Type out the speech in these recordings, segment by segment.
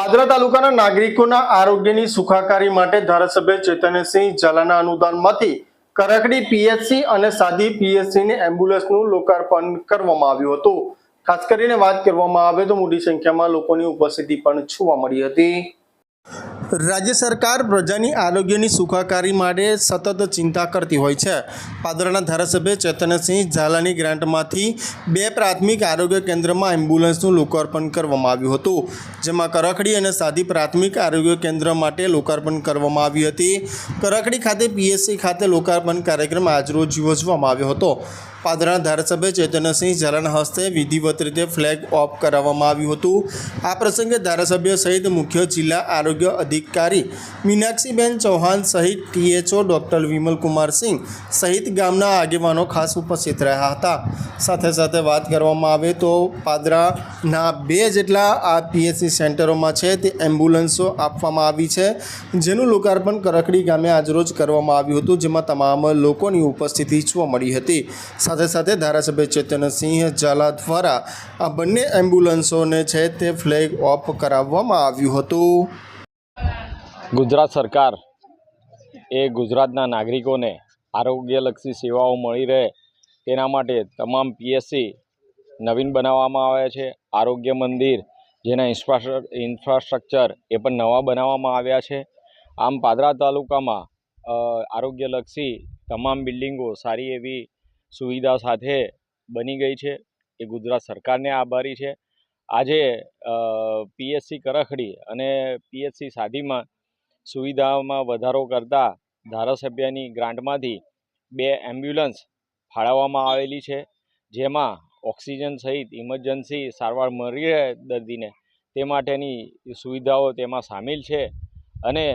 પાદરા તાલુકાના નાગરિકોના આરોગ્યની સુખાકારી માટે ધારાસભ્ય ચૈતન્યસિંહ ઝાલાના અનુદાનમાંથી કરકડી પીએચસી અને સાદી પીએચસીની એમ્બ્યુલન્સનું લોકાર્પણ કરવામાં આવ્યું હતું. ખાસ કરીને વાત કરવામાં આવે તો મોટી સંખ્યામાં લોકોની ઉપસ્થિતિ પણ જોવા મળી હતી. રાજ્ય સરકાર પ્રજાની આરોગ્યની સુખાકારી માટે સતત ચિંતા કરતી હોય છે. પાદરાના ધારાસભ્ય ચેતનસિંહ ઝાલાની ગ્રાન્ટમાંથી બે પ્રાથમિક આરોગ્ય કેન્દ્રમાં એમ્બ્યુલન્સનું લોકાર્પણ કરવામાં આવ્યું હતું, જેમાં કરખડી અને સાદી પ્રાથમિક આરોગ્ય કેન્દ્ર માટે લોકાર્પણ કરવામાં આવી હતી. કરખડી ખાતે પીએસસી ખાતે લોકાર્પણ કાર્યક્રમ આજરોજ યોજવામાં આવ્યો હતો. પાદરાના ધારાસભ્ય ચૈતન્યસિંહ ઝાલાના હસ્તે વિધિવત રીતે ફ્લેગ ઓફ કરાવવામાં આવ્યું હતું. આ પ્રસંગે ધારાસભ્ય સહિત મુખ્ય જિલ્લા આરોગ્ય અધિકારી મીનાક્ષીબેન ચૌહાણ સહિત ટીએચઓ ડૉક્ટર વિમલકુમાર સિંહ સહિત ગામના આગેવાનો ખાસ ઉપસ્થિત રહ્યા હતા. સાથે સાથે વાત કરવામાં આવે તો પાદરાના બે જેટલા આ પીએચસી સેન્ટરોમાં છે તે એમ્બ્યુલન્સો આપવામાં આવી છે, જેનું લોકાર્પણ કરકડી ગામે આજરોજ કરવામાં આવ્યું હતું, જેમાં તમામ લોકોની ઉપસ્થિતિ જોવા મળી હતી. સાથે સાથે ધારાસભ્ય ચેતનસિંહ ઝાલા દ્વારા આ બંને એમ્બ્યુલન્સોને છે તે ફ્લેગ ઓફ કરાવવામાં આવ્યું હતું. ગુજરાત સરકાર એ ગુજરાતના નાગરિકોને આરોગ્યલક્ષી સેવાઓ મળી રહે તેના માટે તમામ પીએસસી નવીન બનાવવામાં આવે છે. આરોગ્ય મંદિર, જેના ઇન્ફ્રાસ્ટ્ર ઇન્ફ્રાસ્ટ્રક્ચર એ પણ નવા બનાવવામાં આવ્યા છે. આમ પાદરા તાલુકામાં આરોગ્યલક્ષી તમામ બિલ્ડિંગો સારી એવી સુવિધા સાથે બની ગઈ છે. એ ગુજરાત સરકારને આભારી છે. આજે પીએચસી કરખડી અને પીએચસી સાધીમાં સુવિધામાં વધારો કરતા ધારાસભ્યની ગ્રાન્ટમાંથી બે એમ્બ્યુલન્સ ફાળવવામાં આવેલી છે. જેમાં ઓક્સિજન સહિત ઇમરજન્સી સારવાર મળી રહે દર્દીને, તે માટેની સુવિધાઓ તેમાં સામેલ છે. અને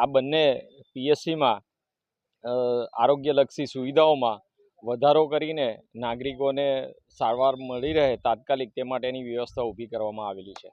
આ બંને પીએચસીમાં આરોગ્યલક્ષી સુવિધાઓમાં વધારો કરીને નાગરિકોને સારવાર મળી રહે તાત્કાલિક તે માટેની વ્યવસ્થા ઊભી કરવામાં આવેલી છે.